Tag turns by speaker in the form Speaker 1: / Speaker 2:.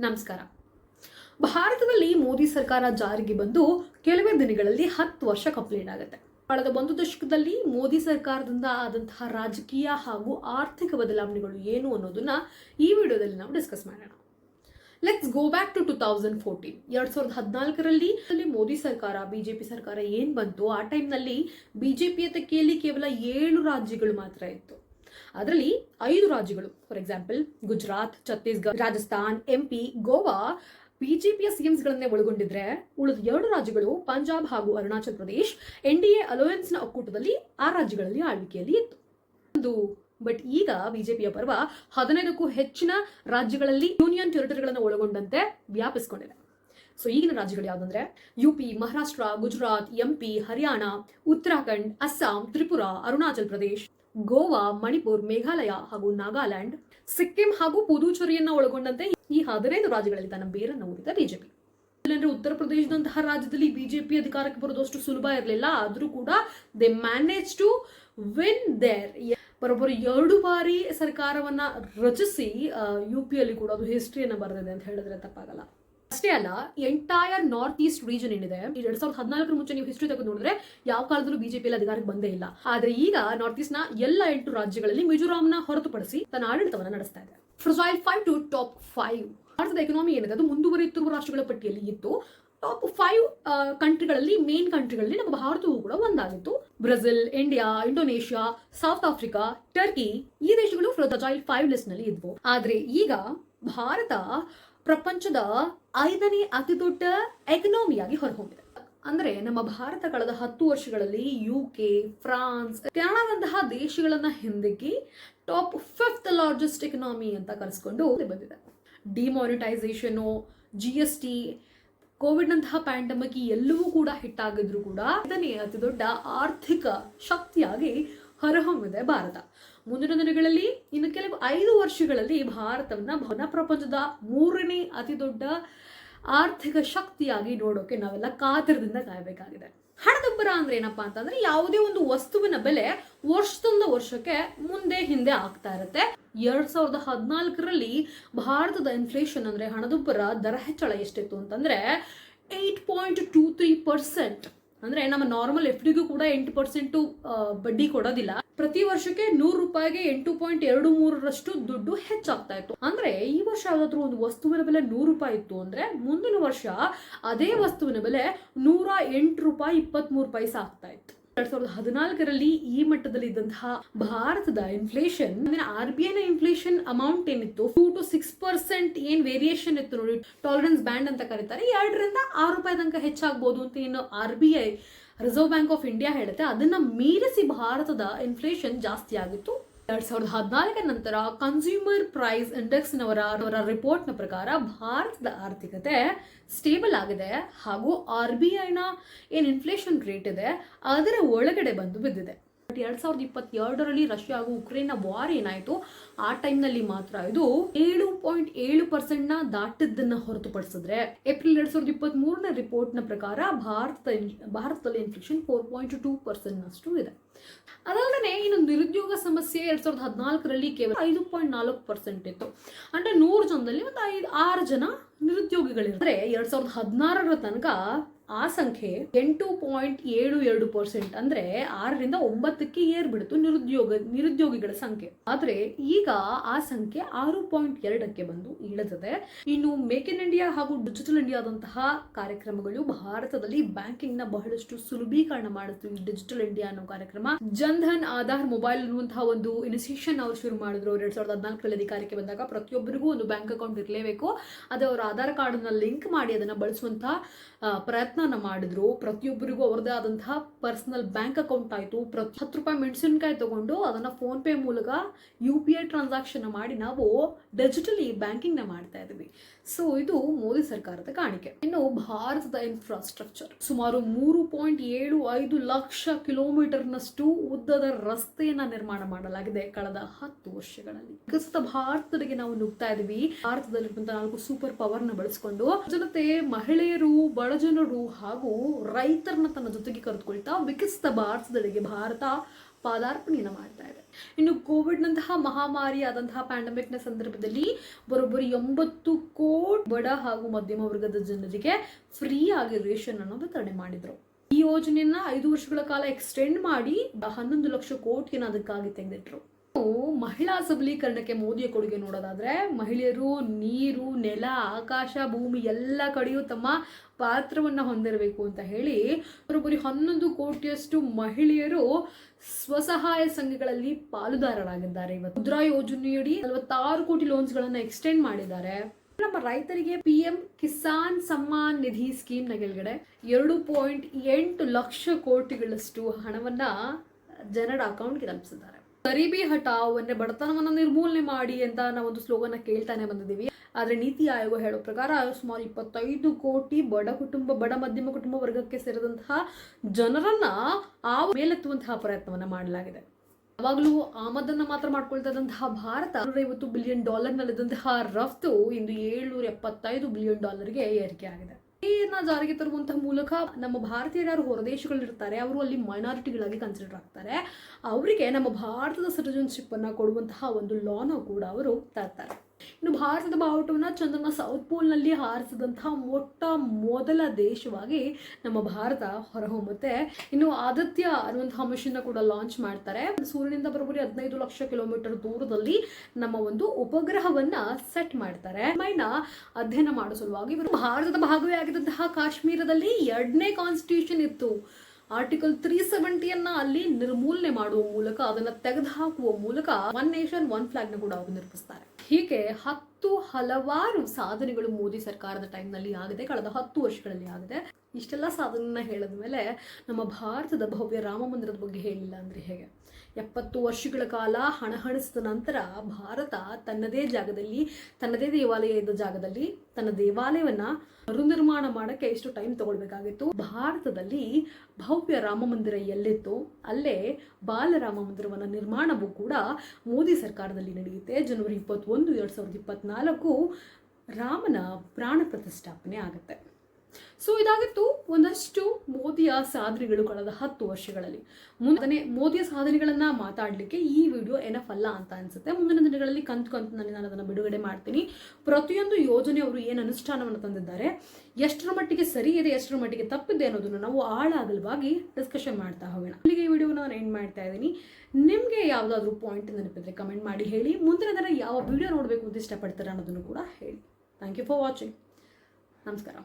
Speaker 1: ನಮಸ್ಕಾರ. ಭಾರತದಲ್ಲಿ ಮೋದಿ ಸರ್ಕಾರ ಜಾರಿಗೆ ಬಂದು ಕೆಲವೇ ದಿನಗಳಲ್ಲಿ ಹತ್ತು ವರ್ಷ ಕಂಪ್ಲೀಟ್ ಆಗುತ್ತೆ. ಕಳೆದ ಒಂದು ದಶಕದಲ್ಲಿ ಮೋದಿ ಸರ್ಕಾರದಿಂದ ಆದಂತಹ ರಾಜಕೀಯ ಹಾಗೂ ಆರ್ಥಿಕ ಬದಲಾವಣೆಗಳು ಏನು ಅನ್ನೋದನ್ನ ಈ ವಿಡಿಯೋದಲ್ಲಿ ನಾವು ಡಿಸ್ಕಸ್ ಮಾಡೋಣ. Let's go back to two thousand fourteen ಎರಡ್ ಸಾವಿರದ ಹದಿನಾಲ್ಕರಲ್ಲಿ ಅಲ್ಲಿ ಮೋದಿ ಸರ್ಕಾರ, ಬಿಜೆಪಿ ಸರ್ಕಾರ ಏನು ಬಂತು? ಆ ಟೈಮ್ನಲ್ಲಿ ಬಿಜೆಪಿಯ ತೆಕ್ಕೆಯಲ್ಲಿ ಕೇವಲ ಏಳು ರಾಜ್ಯಗಳು ಮಾತ್ರ ಇತ್ತು. ಅದರಲ್ಲಿ ಐದು ರಾಜ್ಯಗಳು. For example Gujarat, Chhattisgarh, Rajasthan MP Goa ಬಿಜೆಪಿಯ ಸಿಎಂಸ್ಗಳನ್ನೇ ಒಳಗೊಂಡಿದ್ರೆ ಉಳಿದ ಎರಡು ರಾಜ್ಯಗಳು ಪಂಜಾಬ್ ಹಾಗೂ Arunachal Pradesh N D A ಅಲೋಯನ್ಸ್ನ ಒಕ್ಕೂಟದಲ್ಲಿ ಆ ರಾಜ್ಯಗಳಲ್ಲಿ ಆಳ್ವಿಕೆಯಲ್ಲಿ ಇತ್ತು. ಬಟ್ ಈಗ ಬಿಜೆಪಿಯ ಪರ್ವ ಹದಿನೈದಕ್ಕೂ ಹೆಚ್ಚಿನ ರಾಜ್ಯಗಳಲ್ಲಿ ಯೂನಿಯನ್ ಟೆರಿಟರಿಗಳನ್ನು ಒಳಗೊಂಡಂತೆ ವ್ಯಾಪಿಸಿಕೊಂಡಿದೆ. ಸೊ ಈಗಿನ ರಾಜ್ಯಗಳು ಯಾವುದಂದ್ರೆ U P Maharashtra Gujarat MP Haryana Uttarakhand Assam Tripura Arunachal Pradesh Goa, Manipur, Meghalaya ಹಾಗೂ ನಾಗಾಲ್ಯಾಂಡ್, ಸಿಕ್ಕಿಂ ಹಾಗೂ ಪುದುಚೇರಿಯನ್ನ ಒಳಗೊಂಡಂತೆ ಈ ಹದಿನೈದು ರಾಜ್ಯಗಳಲ್ಲಿ ತನ್ನ ಬೇರನ್ನು ಊರಿದ ಬಿಜೆಪಿ. ಅಂದ್ರೆ ಉತ್ತರ ಪ್ರದೇಶದಂತಹ ರಾಜ್ಯದಲ್ಲಿ ಬಿಜೆಪಿ ಅಧಿಕಾರಕ್ಕೆ ಬರೋದಷ್ಟು ಸುಲಭ ಇರಲಿಲ್ಲ. ಆದರೂ ಕೂಡ they manage to win there ಬರೋಬ್ಬರ ಎರಡು ಬಾರಿ ಸರ್ಕಾರವನ್ನ ರಚಿಸಿ ಯು ಪಿಯಲ್ಲಿ ಕೂಡ ಅದು ಹಿಸ್ಟ್ರಿಯನ್ನು ಬರೆದಿದೆ ಅಂತ ಹೇಳಿದ್ರೆ ತಪ್ಪಾಗಲ್ಲ. ಅಷ್ಟೇ ಅಲ್ಲ ಎಂಟೈರ್ ನಾರ್ತ್ ಈಸ್ಟ್ ರೀಜನ್ ಏನಿದೆ ಎರಡ್ ಸಾವಿರದ ಹದಿನಾಲ್ಕರ ಮುಂಚೆ ನೀವು ಹಿಸ್ಟ್ರಿ ತೆಗೆದು ನೋಡಿದ್ರೆ ಯಾವ ಕಾಲದಲ್ಲೂ ಬಿಜೆಪಿ ಅಧಿಕಾರಕ್ಕೆ ಬಂದೇ ಇಲ್ಲ. ಆದ್ರೆ ಈಗ ನಾರ್ತ್ ಈಸ್ಟ್ನ ಎಲ್ಲ ಎಂಟು ರಾಜ್ಯಗಳಲ್ಲಿ ಮಿಜೋರಾಂನ ಹೊರತುಪಡಿಸಿ ತನ್ನ ಆಡಳಿತವನ್ನು ನಡೆಸ್ತಾ ಇದೆ. Fragile five to top five ಭಾರತದ ಎಕನಾಮಿ ಏನಿದೆ, ಅದು ಮುಂದುವರಿಯುತ್ತಿರುವ ರಾಷ್ಟ್ರಗಳ ಪಟ್ಟಿಯಲ್ಲಿ ಇತ್ತು. ಟಾಪ್ ಫೈವ್ ಕಂಟ್ರಿಗಳಲ್ಲಿ ಮೇನ್ ಕಂಟ್ರಿಗಳಲ್ಲಿ ನಮ್ಮ ಭಾರತವೂ ಕೂಡ ಒಂದಾಗಿತ್ತು. Brazil India Indonesia South Africa Turkey ಈ ದೇಶಗಳು ಫ್ರೊಸೈಲ್ ಫೈವ್ ಲಿಸ್ಟ್ನಲ್ಲಿ ಇದ್ವು. ಆದ್ರೆ ಈಗ ಭಾರತ ಪ್ರಪಂಚದ ಐದನೇ ಅತಿ ದೊಡ್ಡ ಎಕನಾಮಿಯಾಗಿ ಹೊರಹೊಮ್ಮಿದೆ ಅಂದ್ರೆ ನಮ್ಮ ಭಾರತ ಕಳೆದ ಹತ್ತು ವರ್ಷಗಳಲ್ಲಿ ಯು ಕೆ ಫ್ರಾನ್ಸ್ ಕೆನಡಾದಂತಹ ದೇಶಗಳನ್ನ ಹಿಂದಿಕ್ಕಿ ಟಾಪ್ ಫಿಫ್ತ್ ಲಾರ್ಜೆಸ್ಟ್ ಎಕನಾಮಿ ಅಂತ ಕರೆಸ್ಕೊಂಡು ಬಂದಿದೆ. ಡಿಮಾನಿಟೈಸೇಷನ್ ಜಿ ಎಸ್ ಟಿ ಕೋವಿಡ್ನಂತಹ ಪ್ಯಾಂಡಮಿಕ್ ಎಲ್ಲವೂ ಕೂಡ ಹಿಟ್ಟಾಗಿದ್ರು ಕೂಡ ಇದನ್ನೇ ಅತಿ ದೊಡ್ಡ ಆರ್ಥಿಕ ಶಕ್ತಿಯಾಗಿ ಹೊರಹೊಮ್ಮಿದೆ ಭಾರತ. ಮುಂದಿನ ದಿನಗಳಲ್ಲಿ ಇನ್ನು ಕೆಲವು ಐದು ವರ್ಷಗಳಲ್ಲಿ ಭಾರತವನ್ನು ಭವನ ಪ್ರಪಂಚದ ಮೂರನೇ ಅತಿ ದೊಡ್ಡ ಆರ್ಥಿಕ ಶಕ್ತಿಯಾಗಿ ನೋಡೋಕೆ ನಾವೆಲ್ಲ ಕಾತರದಿಂದ ಕಾಯಬೇಕಾಗಿದೆ. ಹಣದುಬ್ಬರ ಅಂದ್ರೆ ಏನಪ್ಪಾ ಅಂತಂದ್ರೆ ಯಾವುದೇ ಒಂದು ವಸ್ತುವಿನ ಬೆಲೆ ವರ್ಷದಿಂದ ವರ್ಷಕ್ಕೆ ಮುಂದೆ ಹಿಂದೆ ಆಗ್ತಾ ಇರುತ್ತೆ. ಎರಡ್ ಸಾವಿರದ ಹದಿನಾಲ್ಕರಲ್ಲಿ ಭಾರತದ ಇನ್ಫ್ಲೇಷನ್ ಅಂದ್ರೆ ಹಣದುಬ್ಬರ ದರ ಹೆಚ್ಚಳ ಎಷ್ಟಿತ್ತು ಅಂತಂದ್ರೆ eight point two three percent ಅಂದ್ರೆ ನಮ್ಮ ನಾರ್ಮಲ್ ಎಫ್ ಡಿಗೂ ಕೂಡ ಎಂಟು ಪರ್ಸೆಂಟು ಬಡ್ಡಿ ಕೊಡೋದಿಲ್ಲ. ಪ್ರತಿ ವರ್ಷಕ್ಕೆ ನೂರು ರೂಪಾಯಿಗೆ ಎಂಟು ಪಾಯಿಂಟ್ ಎರಡು ಮೂರರಷ್ಟು ದುಡ್ಡು ಹೆಚ್ಚಾಗ್ತಾ ಇತ್ತು. ಅಂದ್ರೆ ಈ ವರ್ಷ ಯಾವ್ದಾದ್ರು ಒಂದು ವಸ್ತುವಿನ ಬೆಲೆ ನೂರು ರೂಪಾಯಿ ಇತ್ತು ಅಂದ್ರೆ ಮುಂದಿನ ವರ್ಷ ಅದೇ ವಸ್ತುವಿನ ಬೆಲೆ ನೂರ ಎಂಟು ರೂಪಾಯಿ ಇಪ್ಪತ್ತ್ ಮೂರು ಪೈಸೆ ಆಗ್ತಾ ಇತ್ತು. ಎರಡ್ ಸಾವಿರದ ಹದಿನಾಲ್ಕರಲ್ಲಿ ಈ ಮಟ್ಟದಲ್ಲಿ ಇದ್ದಂತಹ ಭಾರತದ ಇನ್ಫ್ಲೇಷನ್ ಆರ್ ಬಿ ಐನ ಇನ್ಫ್ಲೇಷನ್ ಅಮೌಂಟ್ ಏನಿತ್ತು? ಟೂ ಟು ಸಿಕ್ಸ್ ಪರ್ಸೆಂಟ್ ಏನ್ ವೇರಿಯೇಷನ್ ಇತ್ತು ನೋಡಿ. ಟಾಲರೆನ್ಸ್ ಬ್ಯಾಂಡ್ ಅಂತ ಕರೀತಾರೆ. ಎರಡರಿಂದ ಆರು ರೂಪಾಯಿ ತನಕ ಹೆಚ್ಚಾಗಬಹುದು ಅಂತ ಏನು R B I Reserve Bank of India ಹೇಳುತ್ತೆ. ಅದನ್ನ ಮೀರಿಸಿ ಭಾರತದ ಇನ್ಫ್ಲೇಷನ್ ಜಾಸ್ತಿ ಆಗಿತ್ತು. ಎರಡ್ ಸಾವಿರದ ಹದಿನಾಲ್ಕರ ನಂತರ ಕನ್ಸ್ಯೂಮರ್ ಪ್ರೈಸ್ ಇಂಡೆಕ್ಸ್ ನವರ ಅವರ ರಿಪೋರ್ಟ್ನ ಪ್ರಕಾರ ಭಾರತದ ಆರ್ಥಿಕತೆ ಸ್ಟೇಬಲ್ ಆಗಿದೆ ಹಾಗೂ ಆರ್ ಬಿ ಐನ ಏನ್ ಇನ್ಫ್ಲೇಷನ್ ರೇಟ್ ಇದೆ, ಅದರ ಒಳಗಡೆ ಬಂದು ಬಿದ್ದಿದೆ. ಬಟ್ ಎರಡ್ ಸಾವಿರದ ಇಪ್ಪತ್ತೆರಡರಲ್ಲಿ ರಷ್ಯಾ ಹಾಗೂ ಉಕ್ರೇನ್ನ ವಾರ್ ಏನಾಯ್ತು, ಆ ಟೈಮ್ನಲ್ಲಿ ಮಾತ್ರ ಇದು ಏಳು ಪಾಯಿಂಟ್ ಏಳು ಪರ್ಸೆಂಟ್ನ ದಾಟಿದ್ದನ್ನ ಹೊರತುಪಡಿಸಿದ್ರೆ, ಏಪ್ರಿಲ್ ಎರಡ್ ಸಾವಿರದ ಇಪ್ಪತ್ತ್ ಮೂರನೇ ರಿಪೋರ್ಟ್ನ ಪ್ರಕಾರ ಭಾರತದ ಭಾರತದಲ್ಲಿ inflation four point two percent ನಷ್ಟು ಇದೆ. ಅದಲ್ಲದೆ ಇನ್ನು ಸಮಸ್ಯೆ ಎರಡ್ ಸಾವಿರದ ಹದಿನಾಲ್ಕರಲ್ಲಿ ಕೇವಲ ಐದು ಪಾಯಿಂಟ್ ನಾಲ್ಕು ಪರ್ಸೆಂಟ್ ಇತ್ತು. ಅಂದ್ರೆ ನೂರು ಜನದಲ್ಲಿ ಒಂದು ಐದು, ಆರು ಜನ ನಿರುದ್ಯೋಗಿಗಳಿರ್ತಾರೆ ಎರಡ್ ಸಾವಿರದ ಹದಿನಾರರ ತನಕ ಆ ಸಂಖ್ಯೆ ಎಂಟು ಪಾಯಿಂಟ್ ಏಳು ಎರಡು ಪರ್ಸೆಂಟ್ ಅಂದ್ರೆ ಆರರಿಂದ ಒಂಬತ್ತಕ್ಕೆ ಏರ್ಬಿಡ್ತು ನಿರುದ್ಯೋಗ ನಿರುದ್ಯೋಗಿಗಳ ಸಂಖ್ಯೆ. ಆದ್ರೆ ಈಗ ಆ ಸಂಖ್ಯೆ ಆರು ಪಾಯಿಂಟ್ ಎರಡಕ್ಕೆ ಬಂದು ಇಳಿದಿದೆ. ಇನ್ನು ಮೇಕ್ ಇನ್ ಇಂಡಿಯಾ ಹಾಗೂ ಡಿಜಿಟಲ್ ಇಂಡಿಯಾದಂತಹ ಕಾರ್ಯಕ್ರಮಗಳು ಭಾರತದಲ್ಲಿ ಬ್ಯಾಂಕಿಂಗ್ನ ಬಹಳಷ್ಟು ಸುಲಭೀಕರಣ ಮಾಡಿತು. ಈ ಡಿಜಿಟಲ್ ಇಂಡಿಯಾ ಅನ್ನೋ ಕಾರ್ಯಕ್ರಮ ಜನ್ಧನ್ ಆಧಾರ್ ಮೊಬೈಲ್ ಅನ್ನುವಂತಹ ಒಂದು ಇನಿಸಿಯೇಷನ್ ಅವರು ಶುರು ಮಾಡಿದ್ರು. ಎರಡ್ ಸಾವಿರದ ಹದಿನಾಲ್ಕರಲ್ಲಿ ಅಧಿಕಾರಕ್ಕೆ ಬಂದಾಗ ಪ್ರತಿಯೊಬ್ಬರಿಗೂ ಒಂದು ಬ್ಯಾಂಕ್ ಅಕೌಂಟ್ ಇರಲೇಬೇಕು. ಅದು ಅವರ ಆಧಾರ್ ಕಾರ್ಡ್ ಲಿಂಕ್ ಮಾಡಿ ಅದನ್ನ ಬಳಸುವಂತಹ ಆ, ಪ್ರಯತ್ನನ ಮಾಡಿದ್ರು. ಪ್ರತಿಯೊಬ್ಬರಿಗೂ ಅವರದೇ ಆದಂತಹ ಪರ್ಸನಲ್ ಬ್ಯಾಂಕ್ ಅಕೌಂಟ್ ಆಯಿತು. ಪ್ರತಿ ಹತ್ತು ರೂಪಾಯಿ ಮೆಣಸಿನಕಾಯಿ ತಗೊಂಡು ಅದನ್ನ ಫೋನ್ ಪೇ ಮೂಲಕ ಯು ಪಿ ಐ ಟ್ರಾನ್ಸಾಕ್ಷನ್ ಮಾಡಿ ನಾವು ಡಿಜಿಟಲಿ ಬ್ಯಾಂಕಿಂಗ್ನ ಮಾಡ್ತಾ ಇದ್ದೀವಿ ಸೊ ಇದು ಮೋದಿ ಸರ್ಕಾರದ ಕಾಣಿಕೆ. ಇನ್ನು ಭಾರತದ ಇನ್ಫ್ರಾಸ್ಟ್ರಕ್ಚರ್ ಸುಮಾರು ಮೂರು ಪಾಯಿಂಟ್ ಏಳು ಐದು ಲಕ್ಷ ಕಿಲೋಮೀಟರ್ನಷ್ಟು ಉದ್ದದ ರಸ್ತೆಯನ್ನ ನಿರ್ಮಾಣ ಮಾಡಲಾಗಿದೆ ಕಳೆದ ಹತ್ತು ವರ್ಷಗಳಲ್ಲಿ. ವಿಕಸಿತ ಭಾರತದೆಡೆಗೆ ನಾವು ನುಗ್ತಾ ಇದೀವಿ. ಭಾರತದಲ್ಲಿರುವಂತಹ ನಾಲ್ಕು ಸೂಪರ್ ಪವರ್ನ ಬಳಸಿಕೊಂಡು ಜನತೆ, ಮಹಿಳೆಯರು ಬಡಜನರು ಹಾಗೂ ರೈತರನ್ನ ತನ್ನ ಜೊತೆಗೆ ಕರೆದುಕೊಳ್ತಾ ವಿಕಸಿತ ಭಾರತದೆಡೆಗೆ ಭಾರತ ಪಾದಾರ್ಪಣೆಯನ್ನು ಮಾಡ್ತಾ ಇದೆ. ಇನ್ನು ಕೋವಿಡ್ನಂತಹ ಮಹಾಮಾರಿ ಆದಂತಹ ಪ್ಯಾಂಡಮಿಕ್ನ ಸಂದರ್ಭದಲ್ಲಿ ಬರೋಬ್ಬರಿ ಎಂಬತ್ತು ಕೋಟಿ ಬಡ ಹಾಗೂ ಮಧ್ಯಮ ವರ್ಗದ ಜನರಿಗೆ ಫ್ರೀ ಆಗಿ ರೇಷನ್ ಅನ್ನು ವಿತರಣೆ ಮಾಡಿದರು. ಈ ಯೋಜನೆಯನ್ನ ಐದು ವರ್ಷಗಳ ಕಾಲ ಎಕ್ಸ್ಟೆಂಡ್ ಮಾಡಿ ಹನ್ನೊಂದು ಲಕ್ಷ ಕೋಟಿಯನ್ನು ಅದಕ್ಕಾಗಿ ತೆಗೆದಿಟ್ರು. ಮಹಿಳಾ ಸಬಲೀಕರಣಕ್ಕೆ ಮೋದಿಯ ಕೊಡುಗೆ ನೋಡೋದಾದ್ರೆ ಮಹಿಳೆಯರು ನೀರು, ನೆಲ, ಆಕಾಶ, ಭೂಮಿ ಎಲ್ಲ ಕಡೆಯೂ ತಮ್ಮ ಪಾತ್ರವನ್ನ ಹೊಂದಿರಬೇಕು ಅಂತ ಹೇಳಿ ಬರೋಬ್ಬರಿ ಹನ್ನೊಂದು ಕೋಟಿಯಷ್ಟು ಮಹಿಳೆಯರು ಸ್ವಸಹಾಯ ಸಂಘಗಳಲ್ಲಿ ಪಾಲುದಾರರಾಗಿದ್ದಾರೆ ಇವತ್ತು. ಮುದ್ರಾ ಯೋಜನೆಯಡಿ ನಲವತ್ತಾರು ಕೋಟಿ ಲೋನ್ಸ್ಗಳನ್ನು ಎಕ್ಸ್ಟೆಂಡ್ ಮಾಡಿದ್ದಾರೆ. ನಮ್ಮ ರೈತರಿಗೆ ಪಿ ಎಂ ಕಿಸಾನ್ ಸಮ್ಮಾನ್ ನಿಧಿ ಸ್ಕೀಮ್ನ ಕೆಳಗಡೆ ಎರಡು ಪಾಯಿಂಟ್ ಎಂಟು ಲಕ್ಷ ಕೋಟಿಗಳಷ್ಟು ಹಣವನ್ನ ಜನರ ಅಕೌಂಟ್ಗೆ ತಲುಪಿಸಿದ್ದಾರೆ. ಗರೀಬಿ ಹಟಾವ್ ಅಂದ್ರೆ ಬಡತನವನ್ನು ನಿರ್ಮೂಲನೆ ಮಾಡಿ ಅಂತ ನಾವೊಂದು ಸ್ಲೋಗನ್ನ ಕೇಳ್ತಾನೆ ಬಂದಿದ್ದೀವಿ. ಆದ್ರೆ ನೀತಿ ಆಯೋಗ ಹೇಳೋ ಪ್ರಕಾರ ಸುಮಾರು ಇಪ್ಪತ್ತೈದು ಕೋಟಿ ಬಡ ಕುಟುಂಬ, ಬಡ ಮಧ್ಯಮ ಕುಟುಂಬ ವರ್ಗಕ್ಕೆ ಸೇರಿದಂತಹ ಜನರನ್ನ ಆ ಮೇಲೆತ್ತುವಂತಹ ಪ್ರಯತ್ನವನ್ನ ಮಾಡಲಾಗಿದೆ. ಯಾವಾಗಲೂ ಆಮದನ್ನ ಮಾತ್ರ ಮಾಡ್ಕೊಳ್ತಾ ಇದ್ದಂತಹ ಭಾರತ ನೂರೈವತ್ತು ಬಿಲಿಯನ್ ಡಾಲರ್ ನಲ್ಲಿದ್ದಂತಹ ರಫ್ತು ಇಂದು ಏಳ್ನೂರ ಎಪ್ಪತ್ತೈದು ಬಿಲಿಯನ್ ಡಾಲರ್ಗೆ ಏರಿಕೆ ಆಗಿದೆ ಜಾರಿಗೆ ತರುವಂತಹ ಮೂಲಕ ನಮ್ಮ ಭಾರತೀಯರು ಯಾರು ಹೊರದೇಶಗಳಿರ್ತಾರೆ ಅವರು ಅಲ್ಲಿ ಮೈನಾರಿಟಿಗಳಾಗಿ ಕನ್ಸಿಡರ್ ಆಗ್ತಾರೆ. ಅವರಿಗೆ ನಮ್ಮ ಭಾರತದ ಸಿಟಿಜನ್ಶಿಪ್ ಅನ್ನ ಕೊಡುವಂತಹ ಒಂದು ಲಾನ ಕೂಡ ಅವರು ತರ್ತಾರೆ. ಇನ್ನು ಭಾರತದ ಬಾವುಟವನ್ನ ಚಂದ್ರನ ಸೌತ್ ಪೋಲ್ನಲ್ಲಿ ಹಾರಿಸಿದಂತಹ ಮೊಟ್ಟ ಮೊದಲ ದೇಶವಾಗಿ ನಮ್ಮ ಭಾರತ ಹೊರಹೊಮ್ಮುತ್ತೆ. ಇನ್ನು ಆದಿತ್ಯ ಅನ್ನುವಂತಹ ಮಿಷನ್ ಕೂಡ ಲಾಂಚ್ ಮಾಡ್ತಾರೆ. ಸೂರ್ಯನಿಂದ ಬರಬರಿ ಹದಿನೈದು ಲಕ್ಷ ಕಿಲೋಮೀಟರ್ ದೂರದಲ್ಲಿ ನಮ್ಮ ಒಂದು ಉಪಗ್ರಹವನ್ನ ಸೆಟ್ ಮಾಡ್ತಾರೆ. ಮೈನ ಅಧ್ಯಯನ ಮಾಡೋ ಸಲುವಾಗಿ ಇವರು ಭಾರತದ ಭಾಗವೇ ಆಗಿದ್ದಂತಹ ಕಾಶ್ಮೀರದಲ್ಲಿ ಎರಡನೇ ಕಾನ್ಸ್ಟಿಟ್ಯೂಷನ್ ಇತ್ತು. ಆರ್ಟಿಕಲ್ ತ್ರೀ ಸೆವೆಂಟಿಯನ್ನ ಅಲ್ಲಿ ನಿರ್ಮೂಲನೆ ಮಾಡುವ ಮೂಲಕ, ಅದನ್ನ ತೆಗೆದುಹಾಕುವ ಮೂಲಕ ಒನ್ ನೇಷನ್ ಒನ್ ಫ್ಲಾಗ್ ಕೂಡ ಅವರು ನಿರ್ಮಿಸ್ತಾರೆ. ಹೀಗೆ ಹತ್ತು ಹಲವಾರು ಸಾಧನೆಗಳು ಮೋದಿ ಸರ್ಕಾರದ ಟೈಮ್ನಲ್ಲಿ ಆಗಿದೆ, ಕಳೆದ ಹತ್ತು ವರ್ಷಗಳಲ್ಲಿ ಆಗಿದೆ. ಇಷ್ಟೆಲ್ಲ ಸಾಧನೆಯನ್ನ ಹೇಳಿದ ಮೇಲೆ ನಮ್ಮ ಭಾರತದ ಭವ್ಯ ರಾಮ ಮಂದಿರದ ಬಗ್ಗೆ ಹೇಳಿಲ್ಲ ಅಂದ್ರೆ ಹೇಗೆ? ಎಪ್ಪತ್ತು ವರ್ಷಗಳ ಕಾಲ ಹಣಹಣಿಸಿದ ನಂತರ ಭಾರತ ತನ್ನದೇ ಜಾಗದಲ್ಲಿ, ತನ್ನದೇ ದೇವಾಲಯದ ಜಾಗದಲ್ಲಿ, ತನ್ನ ದೇವಾಲಯವನ್ನ ಮರುನಿರ್ಮಾಣ ಮಾಡಕ್ಕೆ ಎಷ್ಟು ಟೈಮ್ ತಗೊಳ್ಬೇಕಾಗಿತ್ತು. ಭಾರತದಲ್ಲಿ ಭವ್ಯ ರಾಮ ಮಂದಿರ ಎಲ್ಲಿತ್ತು ಅಲ್ಲೇ ಬಾಲರಾಮ ಮಂದಿರವನ್ನ ನಿರ್ಮಾಣವೂ ಕೂಡ ಮೋದಿ ಸರ್ಕಾರದಲ್ಲಿ ನಡೆಯುತ್ತೆ. ಜನವರಿ ಇಪ್ಪತ್ತೊಂದು, ಎರಡು ಸಾವಿರದ ಇಪ್ಪತ್ನಾಲ್ಕು ರಾಮನ ಪ್ರಾಣ ಪ್ರತಿಷ್ಠಾಪನೆ ಆಗುತ್ತೆ. ಸೊ ಇದಾಗಿತ್ತು ಒಂದಷ್ಟು ಮೋದಿಯ ಸಾಧನೆಗಳು ಕಳೆದ ಹತ್ತು ವರ್ಷಗಳಲ್ಲಿ. ಮುಂದೆ ಮೋದಿಯ ಸಾಧನೆಗಳನ್ನ ಮಾತಾಡಲಿಕ್ಕೆ ಈ ವಿಡಿಯೋ ಎನಫ್ ಅಲ್ಲ ಅಂತ ಅನ್ಸುತ್ತೆ. ಮುಂದಿನ ದಿನಗಳಲ್ಲಿ ಕಂತು ಕಂತು ನಾನು ಅದನ್ನು ಬಿಡುಗಡೆ ಮಾಡ್ತೀನಿ. ಪ್ರತಿಯೊಂದು ಯೋಜನೆ ಅವರು ಏನು ಅನುಷ್ಠಾನವನ್ನು ತಂದಿದ್ದಾರೆ, ಎಷ್ಟರ ಮಟ್ಟಿಗೆ ಸರಿ ಇದೆ, ಎಷ್ಟರ ಮಟ್ಟಿಗೆ ತಪ್ಪಿದೆ ಅನ್ನೋದನ್ನು ನಾವು ಆಳಾಗಲವಾಗಿ ಡಿಸ್ಕಷನ್ ಮಾಡ್ತಾ ಹೋಗೋಣ. ಅಲ್ಲಿಗೆ ಈ ವಿಡಿಯೋನ ನಾನು ಎಂಡ್ ಮಾಡ್ತಾ ಇದ್ದೀನಿ. ನಿಮಗೆ ಯಾವುದಾದ್ರೂ ಪಾಯಿಂಟ್ ನೆನಪಿದ್ರೆ ಕಮೆಂಟ್ ಮಾಡಿ ಹೇಳಿ. ಮುಂದಿನ ದಿನ ಯಾವ ವಿಡಿಯೋ ನೋಡಬೇಕು ಅಂತ ಇಷ್ಟಪಡ್ತಾರೆ ಅನ್ನೋದನ್ನು ಕೂಡ ಹೇಳಿ. ಥ್ಯಾಂಕ್ ಯು ಫಾರ್ ವಾಚಿಂಗ್ ನಮಸ್ಕಾರ.